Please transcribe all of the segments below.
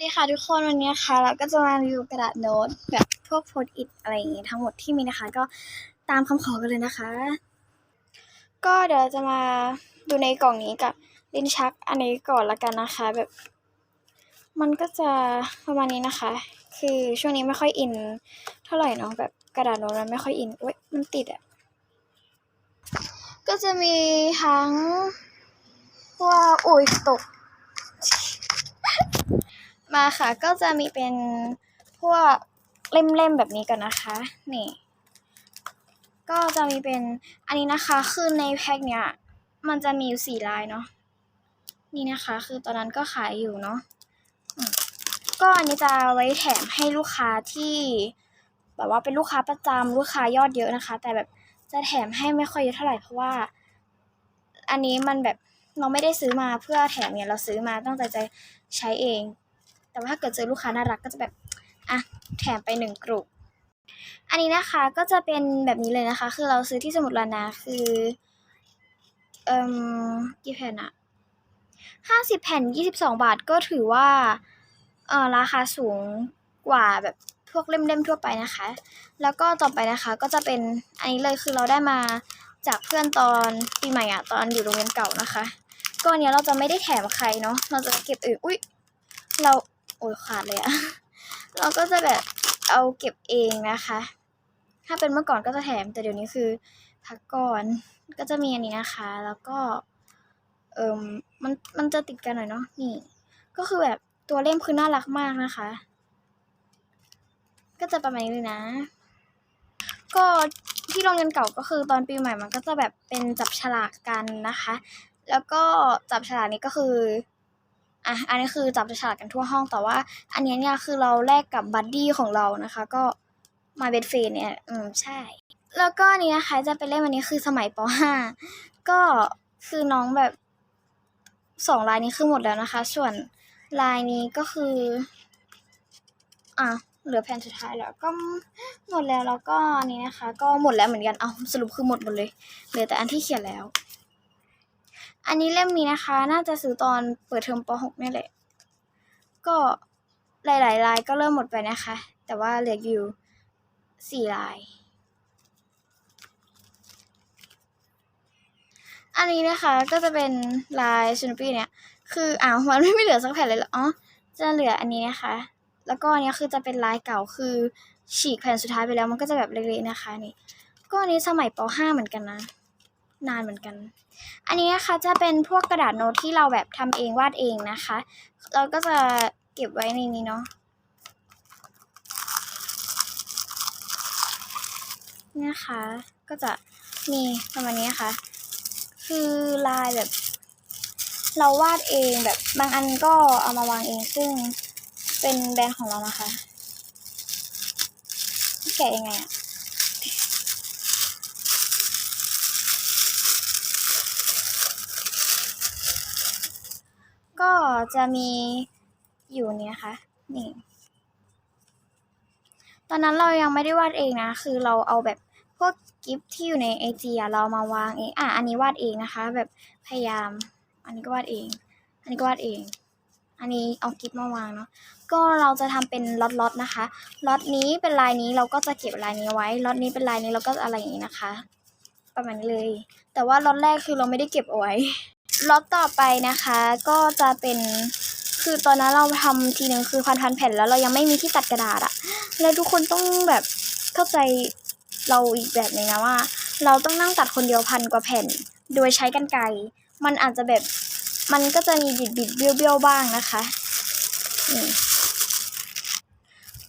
สวัสดีค่ะทุกคนวันนี้นะคะเราก็จะมารีวิวกระดาษโน้ตแบบพวกโพสอิทอะไรอย่างงี้ทั้งหมดที่มีนะคะ ก็ตามคำขอกันเลยนะคะ ก็เดี๋ยวจะมาดูในกล่องนี้กับลิ้นชักอันนี้ก่อนละกันนะคะ แบบ มันก็จะประมาณนี้นะคะ คือช่วงนี้ไม่ค่อยอิน เท่าไหร่เนาะแบบกระดาษโน้ตมันไม่ค่อยอินเว้ยมันติดอะก็จะมีทั้งว่าอุ้ยตก มาค่ะก็จะมีเป็นพวกเล่มๆแบบนี้กันนะคะ นี่ ก็จะมีเป็นอันนี้นะคะ คือในแพ็คเนี้ยมันจะมีอยู่สี่ลายเนาะนี่นะคะ คือตอนนั้นก็ขายอยู่เนาะก็อันนี้จะไว้แถมให้ลูกค้าที่ แบบว่าเป็นลูกค้าประจำลูกค้ายอดเยอะนะคะ แต่แบบจะแถมให้ไม่ค่อยเยอะเท่าไหร่เพราะว่า อันนี้มันแบบเราไม่ได้ซื้อมาเพื่อแถมเนี่ยเราซื้อมาตั้งใจจะใช้เอง แต่ว่าถ้าเกิดเจอลูกค้าน่ารักก็จะแบบอะแถมไปหนึ่งกลุ่มอันนี้นะคะก็จะเป็นแบบนี้เลยนะคะ คือเราซื้อที่สมุดลานาคือเอ่มกี่แผ่นอะห้าสิบแผ่นยี่สิบสองบาทก็ถือว่าเออราคาสูงกว่าแบบพวกเล่มๆทั่วไปนะคะ แล้วก็ต่อไปนะคะก็จะเป็นอันนี้เลยคือเราได้มาจากเพื่อนตอนปีใหม่อะตอนอยู่โรงเรียนเก่านะคะก็อันเนี้ยเราจะไม่ได้แถมใครเนาะเราจะเก็บเองอุ้ยเรา โอ้ยขาดเลยอะเราก็จะแบบเอาเก็บเองนะคะ ถ้าเป็นเมื่อก่อนก็จะแถม แต่เดี๋ยวนี้คือพักก่อน ก็จะมีอันนี้นะคะ แล้วก็ เอิมมัน มันจะติดกันหน่อยเนาะ นี่ ก็คือแบบตัวเล่มคือน่ารักมากนะคะ ก็จะประมาณนี้เลยนะ ก็ที่โรงเรียนเก่าก็คือตอนปีใหม่มันก็จะแบบเป็นจับฉลากกันนะคะ แล้วก็จับฉลากนี้ก็คือ อะอันนี้คือจับฉลากกันทั่วห้องแต่ว่า อันนี้เนี่ยคือเราแลกกับบัดดี้ของเรานะคะ ก็มาเบดเฟนเนี่ยอืมใช่ แล้วก็นนี้นะคะจะเป็นเล่มอันนี้คือสมัยป .5 ก็คือน้องแบบสองลายนี้คือหมดแล้วนะคะ ส่วนลายนี้ก็คือ อะเหลือแผ่นสุดท้ายแล้วก็หมดแล้วแล้วก็นนี้นะคะ ก็หมดแล้วเหมือนกันเอาสรุปคือหมดหมดเลยเหลือแต่อันที่เขียนแล้ว อันนี้เล่มนี้นะคะ น่าจะซื้อตอนเปิดเทอมป .6 นี่แหละ ก็หลายๆลายก็เริ่มหมดไปนะคะ แต่ว่าเหลืออยู่สี่ลาย อันนี้นะคะก็จะเป็นลายซูนปี้เนี่ย คืออ้าวมันไม่เหลือสักแผ่นเลยเหรออ๋อจะเหลืออันนี้นะคะ แล้วก็อันนี้คือจะเป็นลายเก่าคือฉีกแผ่นสุดท้ายไปแล้วมันก็จะแบบเล็กๆนะคะนี่ ก็อันนี้สมัยป .5 เหมือนกันนะ นานเหมือนกัน อันนี้นะคะจะเป็นพวกกระดาษโน้ตที่เราแบบทำเองวาดเองนะคะ เราก็จะเก็บไว้ในนี้เนาะนี่นะคะก็จะมีประมาณนี้นะคะ คือลายแบบ เราวาดเองแบบบางอันก็เอามาวางเองซึ่งเป็นแบรนด์ของเรานะคะ แกะยังไงอะ ก็จะมีอยู่เนี้ยค่ะนี่ตอนนั้นเรายังไม่ได้วาดเองนะ คือเราเอาแบบพวกกิฟที่อยู่ในไอจีอะเรามาวางเองอะอันนี้วาดเองนะคะ แบบพยายาม อันนี้ก็วาดเอง อันนี้ก็วาดเอง อันนี้เอากิฟมาวางเนาะก็เราจะทำเป็นล็อตๆนะคะล็อตนี้เป็นลายนี้เราก็จะเก็บลายนี้ไว้ล็อตนี้เป็นลายนี้เราก็อะไรอย่างนี้นะคะ ประมาณนี้เลย แต่ว่าล็อตแรกคือเราไม่ได้เก็บเอาไว้ ล็อตต่อไปนะคะ ก็จะเป็นคือตอนนั้นเราทำทีหนึ่งคือพันพันแผ่นแล้วเรายังไม่มีที่ตัดกระดาษอะแล้วทุกคนต้องแบบเข้าใจเราอีกแบบหนึ่งนะว่า เราต้องนั่งตัดคนเดียวพันกว่าแผ่น โดยใช้กรรไกรมันอาจจะแบบมันก็จะมีบิดบิดเบี้ยวเบี้ยวบ้างนะคะ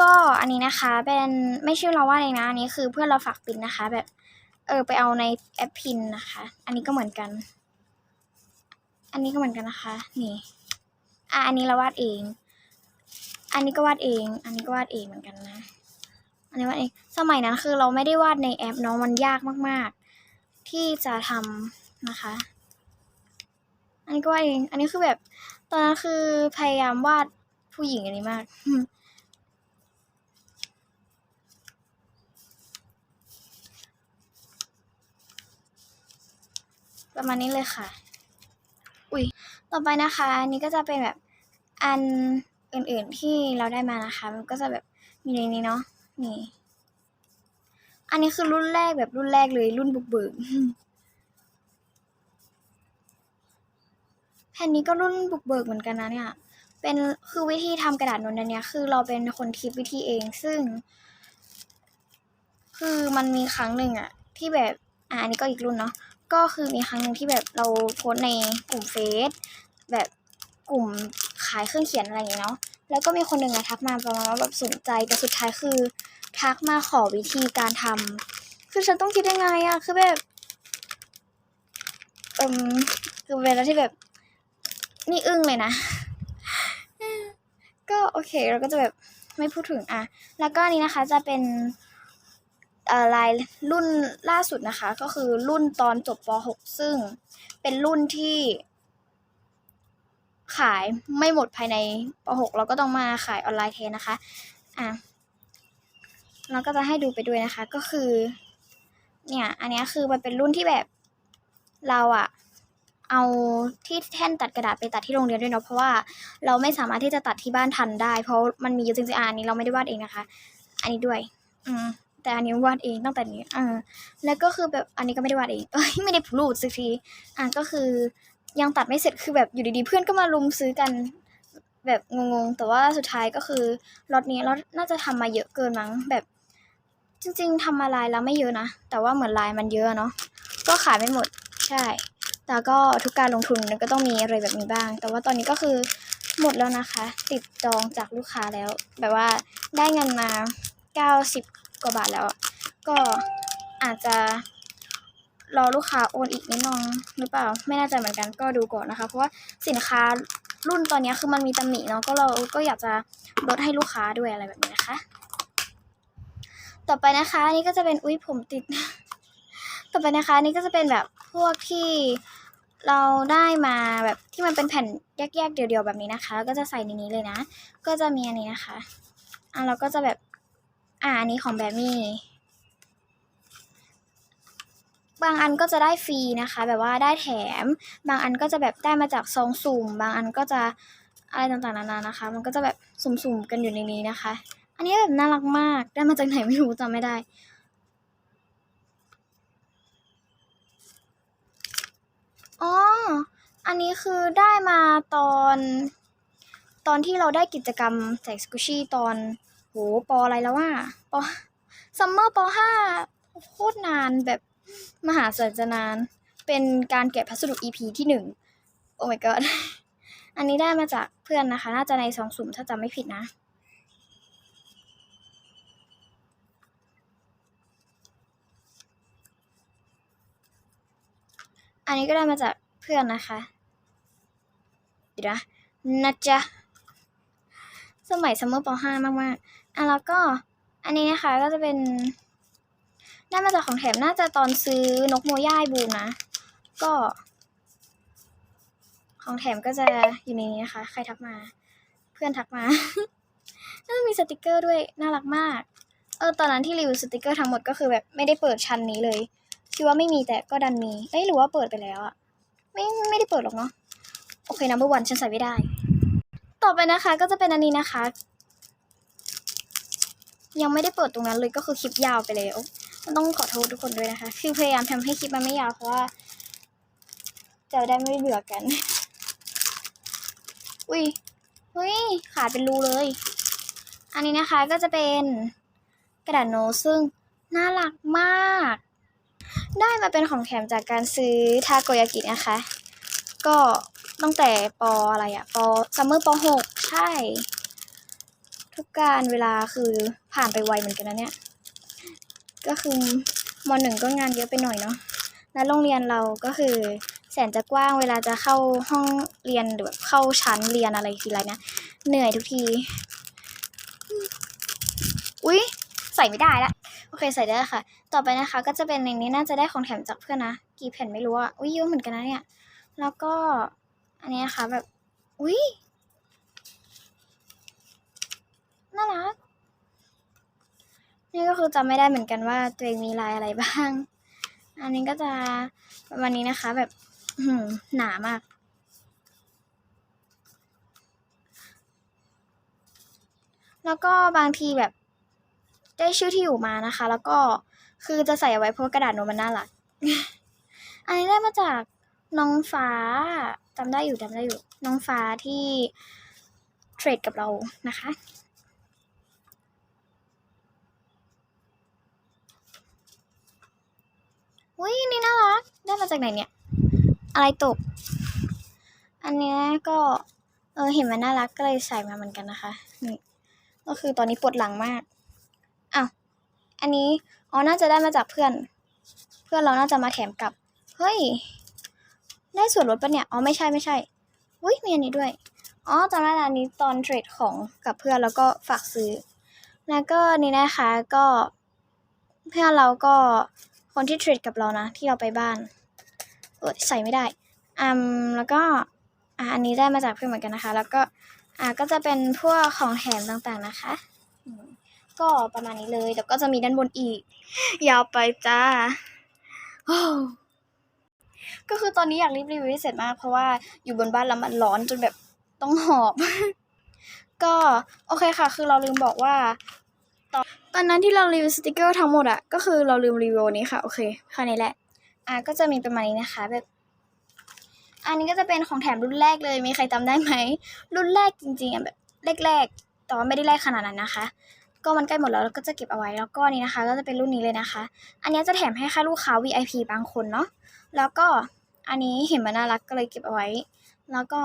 ก็อันนี้นะคะเป็นไม่ใช่เราว่าเองนะอันนี้คือเพื่อนเราฝากปินนะคะ แบบ เออไปเอาในแอปพินนะคะ อันนี้ก็เหมือนกัน อันนี้ก็เหมือนกันนะคะ นี่ อะอันนี้เราวาดเอง อันนี้ก็วาดเอง อันนี้ก็วาดเองเหมือนกันนะ อันนี้วาดเอง สมัยนั้นคือเราไม่ได้วาดในแอปเนาะ มันยากมาก ๆ ที่จะทำนะคะ อันนี้ก็วาดเอง อันนี้คือแบบ ตอนนั้นคือพยายามวาดผู้หญิงอันนี้มากประมาณนี้เลยค่ะ อุ้ยต่อไปนะคะอันนี้ก็จะเป็นแบบอันอื่นๆที่เราได้มานะคะ มันก็จะแบบมีในนี้เนาะนี่ อันนี้คือรุ่นแรกแบบรุ่นแรกเลยรุ่นบุกเบิกแผ่นนี้ก็รุ่นบุกเบิกเหมือนกันนะเนี่ยเป็นคือวิธีทำกระดาษนนท์อันเนี้ยคือเราเป็นคนคิดวิธีเองซึ่ง คือมันมีครั้งหนึ่งอะที่แบบอ่าอันนี้ก็อีกรุ่นเนาะ ก็คือมีครั้งหนึ่งที่แบบเราโพสในกลุ่มเฟซแบบกลุ่มขายเครื่องเขียนอะไรอย่างเนาะแล้วก็มีคนหนึ่งอะทักมาประมาณว่าแบบสนใจแต่สุดท้ายคือ ทักมาขอวิธีการทำคือฉันต้องคิดยังไงอะคือแบบเอืมคือเวลาที่แบบ นี่อึ้งเลยนะ ก็โอเคเราก็จะแบบไม่พูดถึงอะแล้วก็นี้นะคะจะเป็น ลายรุ่นล่าสุดนะคะ ก็คือรุ่นตอนจบป .6 ซึ่งเป็นรุ่นที่ขายไม่หมดภายในป .6 เราก็ต้องมาขายออนไลน์แทนนะคะ อะ เราก็จะให้ดูไปด้วยนะคะ ก็คือ เนี่ย อันนี้คือมันเป็นรุ่นที่แบบเราอะเอาที่แท่นตัดกระดาษไปตัดที่โรงเรียนด้วยเนาะ เพราะว่าเราไม่สามารถที่จะตัดที่บ้านทันได้ เพราะมันมีเยอะจริงๆอันนี้เราไม่ได้วาดเองนะคะ อันนี้ด้วย อืม แต่อันนี้วาดเองตั้งแต่นี้อ่าแล้วก็คือแบบอันนี้ก็ไม่ได้วาดเองเอ้ยไม่ได้พูดสักทีอะก็คือยังตัดไม่เสร็จคือแบบอยู่ดีๆเพื่อนก็มาลุมซื้อกันแบบงงๆ แต่ว่าสุดท้ายก็คือล็อตนี้ล็อตน่าจะทำมาเยอะเกินมั้งแบบ จริง ๆทำมาลายแล้วไม่เยอะนะ แต่ว่าเหมือนลายมันเยอะเนาะก็ขายไม่หมดใช่ แต่ก็ทุกการลงทุนมันก็ต้องมีอะไรแบบนี้บ้าง แต่ว่าตอนนี้ก็คือหมดแล้วนะคะ ติดจองจากลูกค้าแล้ว แบบว่าได้เงินมา 90 กว่าบาทแล้ว ก็อาจจะรอลูกค้าโอนอีกนิดนึงหรือเปล่า ไม่แน่ใจเหมือนกันก็ดูก่อนนะคะ เพราะว่าสินค้ารุ่นตอนนี้คือมันมีตำหนิเนาะก็เราก็อยากจะลดให้ลูกค้าด้วยอะไรแบบนี้นะคะ ต่อไปนะคะนนี้ก็จะเป็นอุ้ยผมติด ต่อไปนะคะนี่ก็จะเป็นแบบพวกที่เราได้มาแบบที่มันเป็นแผ่นแยกๆเดี่ยวๆแบบนี้นะคะ ก็จะใส่ในนี้เลยนะ ก็จะมีอันนี้นะคะอะเราก็จะแบบ อ่าอันนี้ของแบมมี่บางอันก็จะได้ฟรีนะคะ แบบว่าได้แถม บางอันก็จะแบบได้มาจากซองสุ่ม บางอันก็จะอะไรต่างๆนานานะคะ มันก็จะแบบสุ่มๆกันอยู่ในนี้นะคะ อันนี้แบบน่ารักมาก ได้มาจากไหนไม่รู้จำไม่ได้ อ๋อ อันนี้คือได้มาตอน ตอนที่เราได้กิจกรรมแจกสกูชี่ตอน หปออะไรแล้วว่าปอซัมเมอร์ปอห้าโคตรนานแบบมหาศาลจะนาน เป็นการแกะพัสดุ EP ที่หนึ่งโอ้ my god อันนี้ได้มาจากเพื่อนนะคะ น่าจะในซองสุ่มถ้าจำไม่ผิดนะ อันนี้ก็ได้มาจากเพื่อนนะคะเดี๋ยวนะนะจ๊ะสมัยซัมเมอร์ป .5 มาก ๆ อะแล้วก็อันนี้นะคะก็จะเป็นได้มาจากของแถมน่าจะตอนซื้อนกโมย่ายบูมนะ ก็ ของแถมก็จะอยู่ในนี้นะคะ ใครทักมา เพื่อนทักมาน่าจะมีสติกเกอร์ด้วยน่ารักมาก เออตอนนั้นที่รีวิวสติกเกอร์ทั้งหมดก็คือแบบไม่ได้เปิดชั้นนี้เลยคิดว่าไม่มีแต่ก็ดันมีเอ้ยหรือว่าเปิดไปแล้วอะไม่ไม่ได้เปิดหรอกเนาะโอเค number one ฉันใส่ไม่ได้ ต่อไปนะคะก็จะเป็นอันนี้นะคะ ยังไม่ได้เปิดตรงนั้นเลยก็คือคลิปยาวไปแล้วมันต้องขอโทษทุกคนด้วยนะคะ คือพยายามทำให้คลิปมันไม่ยาวเพราะว่าจะได้ไม่เบื่อกัน อุ้ยอุ้ยขาดเป็นรูเลย อันนี้นะคะก็จะเป็นกระดาษโน้ตซึ่งน่ารักมาก ได้มาเป็นของแถมจากการซื้อทาโกยากินะคะ ก็ตั้งแต่ปออะไรอะปอซัมเมอร์ปหกใช่ ทุกการเวลาคือผ่านไปไวเหมือนกันนะเนี่ย ก็คือมหนึ่งก็งานเยอะไปหน่อยเนาะแล้วโรงเรียนเราก็คือ แสนจะกว้างเวลาจะเข้าห้องเรียนหรือแบบเข้าชั้นเรียนอะไรทีไรเนะเหนื่อยทุกที อุ๊ยใส่ไม่ได้ละโอเคใส่ได้ค่ะ ต่อไปนะคะ ก็จะเป็นในนี้น่าจะได้ของแถมจากเพื่อนนะ กี่แผ่นไม่รู้อะอุ้ยเยอะเหมือนกันนะเนี่ย แล้วก็อันนี้นะคะแบบ อุ้ย น่ารัก นี่ก็คือจำไม่ได้เหมือนกันว่าตัวเองมีลายอะไรบ้าง อันนี้ก็จะประมาณนี้นะคะแบบหืหนามากแล้วก็บางทีแบบได้ชื่อที่อยู่มานะคะ แล้วก็คือจะใส่เอาไว้เพราะว่ากระดาษโน้ตมันน่ารัก อันนี้ได้มาจากน้องฟ้าจำได้อยู่จำได้อยู่ น้องฟ้าที่เทรดกับเรานะคะ อุ้ยนี่น่ารัก ได้ มาจากไหนเนี่ย อะไรตก อันเนี้ยก็ เออเห็นมันน่ารักก็เลยใส่มาเหมือนกันนะคะนี่ก็คือตอนนี้ปวดหลังมากอ้าวอันนี้อ๋อน่าจะได้มาจากเพื่อน เพื่อนเราน่าจะมาแถมกลับ เฮ้ย ได้ส่วนลดปะเนี่ย อ๋อไม่ใช่ไม่ใช่อุ้ยมีอันนี้ด้วย อ๋อจำได้แล้วอันนี้ตอนเทรดของกับเพื่อนแล้วก็ฝากซื้อ แล้วก็นี่นะคะก็เพื่อนเราก็คนที่เทรดกับเรานะ ที่เราไปบ้าน เออใส่ไม่ได้อืมแล้วก็อ่าอันนี้ได้มาจากเพื่อนเหมือนกันนะคะ แล้วก็อ่าก็จะเป็นพวกของแถมต่างๆนะคะ ก็ประมาณนี้เลยแล้วก็จะมีด้านบนอีก ยาวไปจ้าโอ้ก็คือตอนนี้อยากรีบรีวิวให้เสร็จมาก เพราะว่าอยู่บนบ้านแล้วมันร้อนจนแบบต้องหอบ ก็โอเคค่ะ คือเราลืมบอกว่า ตอนตอนนั้นที่เรารีวิวสติกเกอร์ทั้งหมดอะก็คือเราลืมรีวิวนี้ค่ะ โอเคแค่นี้แหละ อะก็จะมีประมาณนี้นะคะแบบอันนี้ก็จะเป็นของแถมรุ่นแรกเลยมีใครจำได้ไหมรุ่นแรกจริงๆอะแบบแรกๆแต่ว่าไม่ได้แรกขนาดนั้นนะคะ ก็มันใกล้หมดแล้วเราก็จะเก็บเอาไว้แล้วก็นี่นะคะ ก็จะเป็นรุ่นนี้เลยนะคะ อันนี้จะแถมให้ค่าลูกค้า VIP บางคนเนาะแล้วก็อันนี้เห็นมันน่ารักก็เลยเก็บเอาไว้ แล้วก็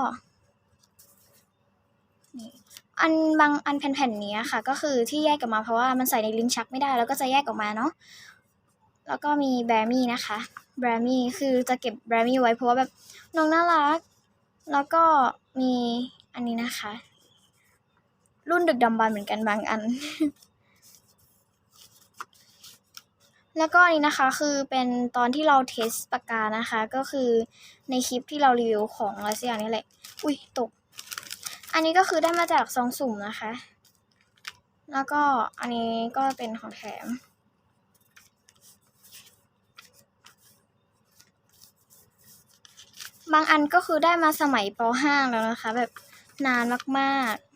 นี่อันบางอันแผ่นๆนี้ค่ะ ก็คือที่แยกออกมาเพราะว่ามันใส่ในลิ้นชักไม่ได้ แล้วก็จะแยกออกมาเนาะแล้วก็มีแบรมี่นะคะ แบรมี่คือจะเก็บแบรมี่ไว้เพราะว่าแบบน้องน่ารัก แล้วก็มีอันนี้นะคะ รุ่นดึกดำบรรเหมือนกันบางอัน แล้วก็อันนี้นะคะคือเป็นตอนที่เราเทสปากกานะคะ ก็คือในคลิปที่เรารีวิวของอะไรสักอย่างนี่แหละ อุ้ยตก อันนี้ก็คือได้มาจากซองสุ่มนะคะ แล้วก็อันนี้ก็เป็นของแถม บางอันก็คือได้มาสมัยป .5 แล้วนะคะ แบบนานมากๆ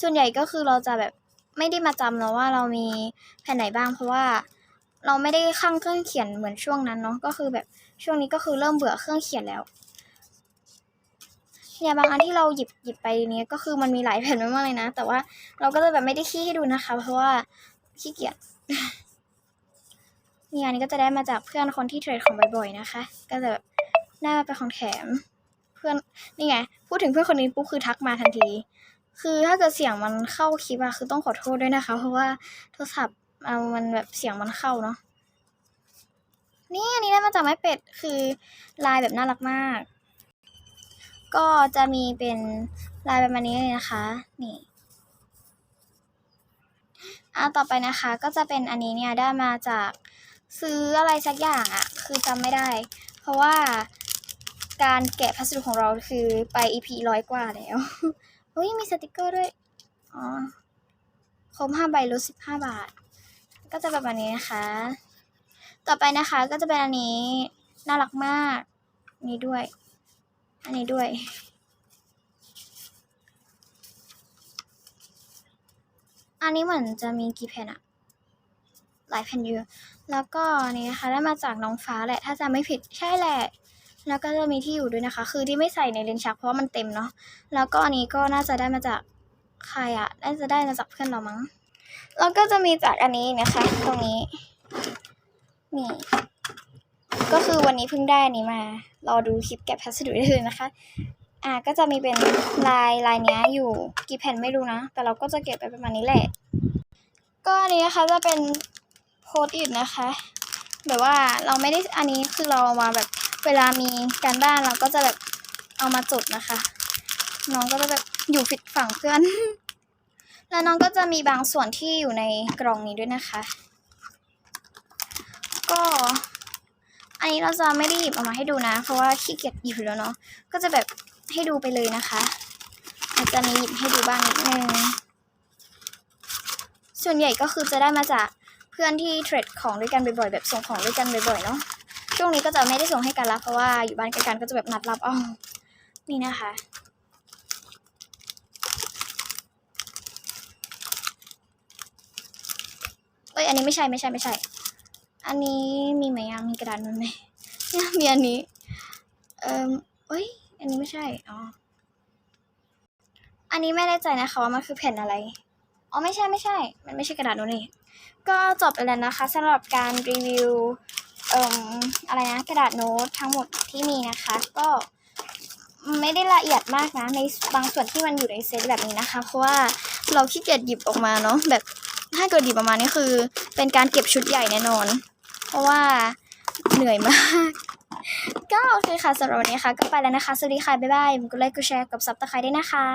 ส่วนใหญ่ก็คือเราจะแบบไม่ได้มาจำเนาะว่าเรามีแผ่นไหนบ้างเพราะว่าเราไม่ได้ข้างเครื่องเขียนเหมือนช่วงนั้นเนาะก็คือแบบช่วงนี้ก็คือเริ่มเบื่อเครื่องเขียนแล้วเนี่ยบางอันที่เราหยิบหยิบไปเนี้ยก็คือมันมีหลายแผ่นมากๆเลยนะ แต่ว่าเราก็จะแบบไม่ได้ขี้ให้ดูนะคะ เพราะว่าขี้เกียจ นี่อันนี้ก็จะได้มาจากเพื่อนคนที่เทรดของบ่อยๆนะคะ ก็จะได้มาเป็นของแถม เพื่อนนี่ไงพูดถึงเพื่อนคนนี้ปุ๊บคือทักมาทันที คือถ้าเกิดเสียงมันเข้าคลิปอะคือต้องขอโทษด้วยนะคะ เพราะว่าโทรศัพท์เอามันแบบเสียงมันเข้าเนาะนี่อันนี้ได้มาจากไม้เป็ดคือลายแบบน่ารักมาก ก็จะมีเป็นลายประมาณนี้เลยนะคะ นี่อ่าต่อไปนะคะก็จะเป็นอันนี้เนี่ยได้มาจาก ซื้ออะไรสักอย่างอะคือจำไม่ได้ เพราะว่าการแกะพัสดุของเราคือไป EP ร้อยกว่าแล้วเฮ้ยมีสติกเกอร์ด้วย อ๋อครบห้าใบลดสิบห้าบาท ก็จะแบบนี้นะคะ ต่อไปนะคะก็จะเป็นอันนี้น่ารักมาก นี่ด้วย อันนี้ด้วย อันนี้เหมือนจะมีกี่แผ่นอะ หลายแผ่นเยอะแล้วก็นนี้นะคะได้มาจากน้องฟ้าแหละ ถ้าจะไม่ผิดใช่แหละ แล้วก็จะมีที่อยู่ด้วยนะคะ คือที่ไม่ใส่ในเลนชักเพราะว่ามันเต็มเนาะแล้วก็อันนี้ก็น่าจะได้มาจากใครอะน่าจะได้มาจากเพื่อนเรามั้งแล้วก็จะมีจากอันนี้นะคะ ตรงนี้นี่ก็คือวันนี้เพิ่งได้อันนี้มา รอดูคลิปแกะพัสดุได้เลยนะคะ อ่าก็จะมีเป็นลายลายเนี้ยอยู่กี่แผ่นไม่รู้นะ แต่เราก็จะเก็บไปประมาณนี้แหละ ก็อันนี้นะคะจะเป็น โพสต์อิทนะคะ แบบว่าเราไม่ได้อันนี้คือเรามาแบบเวลามีการบ้านเราก็จะแบบเอามาจดนะคะ น้องก็จะแบบอยู่ฟิตฝั่งเพื่อน แล้วน้องก็จะมีบางส่วนที่อยู่ในกล่องนี้ด้วยนะคะ ก็อันนี้เราจะไม่ได้หยิบออกมาให้ดูนะ เพราะว่าขี้เกียจหยิบแล้วเนาะก็จะแบบให้ดูไปเลยนะคะ อาจจะมีหยิบให้ดูบ้างนิดนึงส่วนใหญ่ก็คือจะได้มาจาก พื่อนที่เทรดของด้วยกันบ่อยๆแบบส่งของด้วยกันบ่อยๆเนาะช่วงนี้ก็จะไม่ได้ส่งให้กันละเพราะว่าอยู่บ้านกันก็จะแบบนัดรับอ้อนี่นะคะ เอ้ยอันนี้ไม่ใช่ไม่ใช่ไม่ใช่ อันนี้มีไหมยังมีกระดานมันไหมเนี่ยมีอันนี้ เอ่อเอ้ยอันนี้ไม่ใช่อ๋ออันนี้ไม่แน่ใจนะคะว่ามันคือแผ่นอะไร อ๋อไม่ใช่ไม่ใช่ มันไม่ใช่กระดาษโน่นนี่ ก็จบไปแล้วนะคะสำหรับการรีวิวเอ่มอะไรนะกระดาษโน้ตทั้งหมดที่มีนะคะ ก็ไม่ได้ละเอียดมากนะในบางส่วนที่มันอยู่ในเซตแบบนี้นะคะ เพราะว่าเราขี้เกียจหยิบออกมาเนาะแบบถ้าเกิดหยิบออกมานี่คือ เป็นการเก็บชุดใหญ่แน่นอน เพราะว่าเหนื่อยมาก ก็โอเคค่ะสำหรับวันนี้ค่ะก็ไปแล้วนะคะ สวัสดีค่ะ บ๊ายบายกดไลค์กดแชร์กับซับตะไคร้ด้วยนะคะ